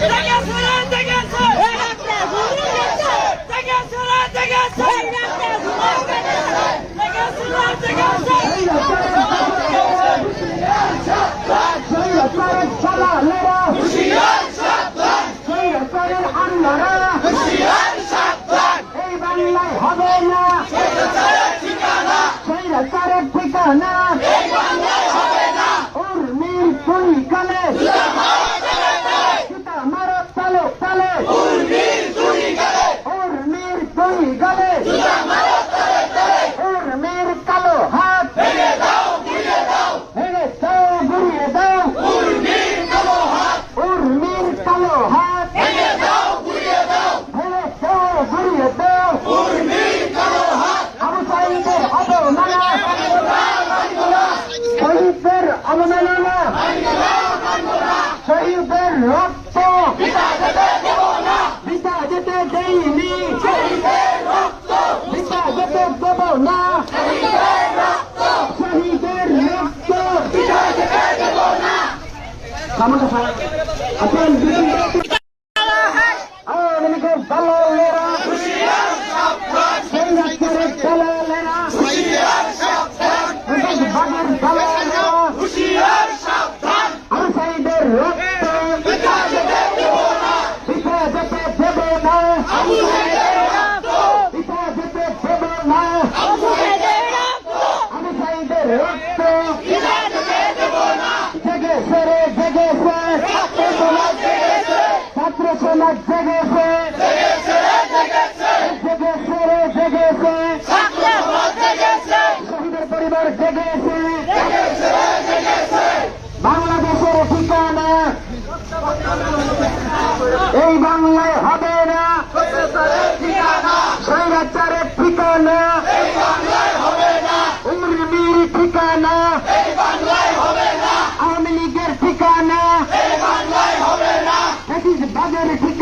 ¡Venga, তুমি হেফাজত দেব না। শহীদের রক্ত। আপনার সমাজ জেগেছে শহীদের পরিবার জেগেছে বাংলাদেশের ঠিকানা এই বাংলায় হবে না। ঠিকানা Valle de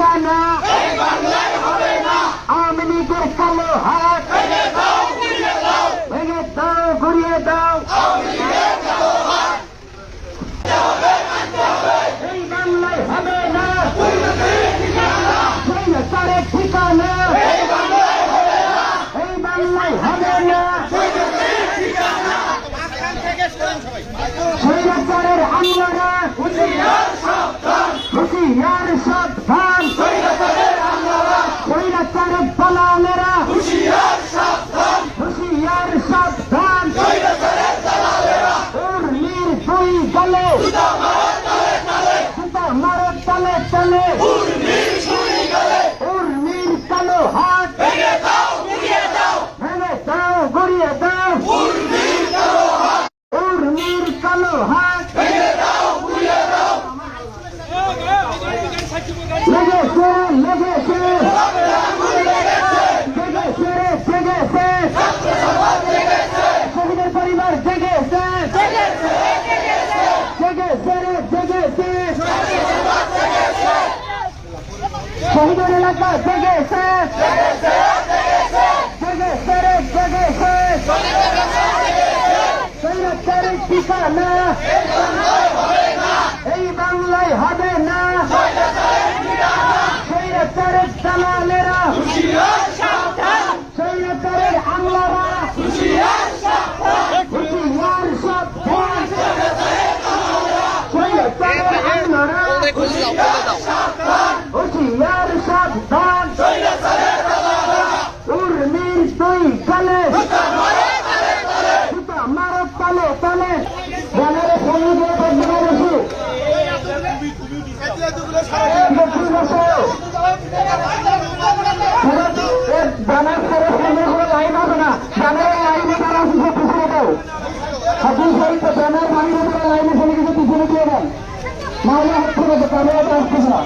হাত পরিবার জেগেছে শহীদের এলাকা জেগেছে না এই বাংলায় হবে না সৈরাচারের দালালেরা সৈরাচারের আমলারা হুশিয়ার সব ব্যানার করে সামনে কোনো লাইন হবে না ব্যানারের লাইনে তারা কিছু পিছনে দেও হাজির সাহিত্য ব্যানার বাড়ির উপরে লাইনে ফেলে কিছু পিছনে দিয়ে দেন নাহলে হাত থেকে ব্যানারে আসতেছে না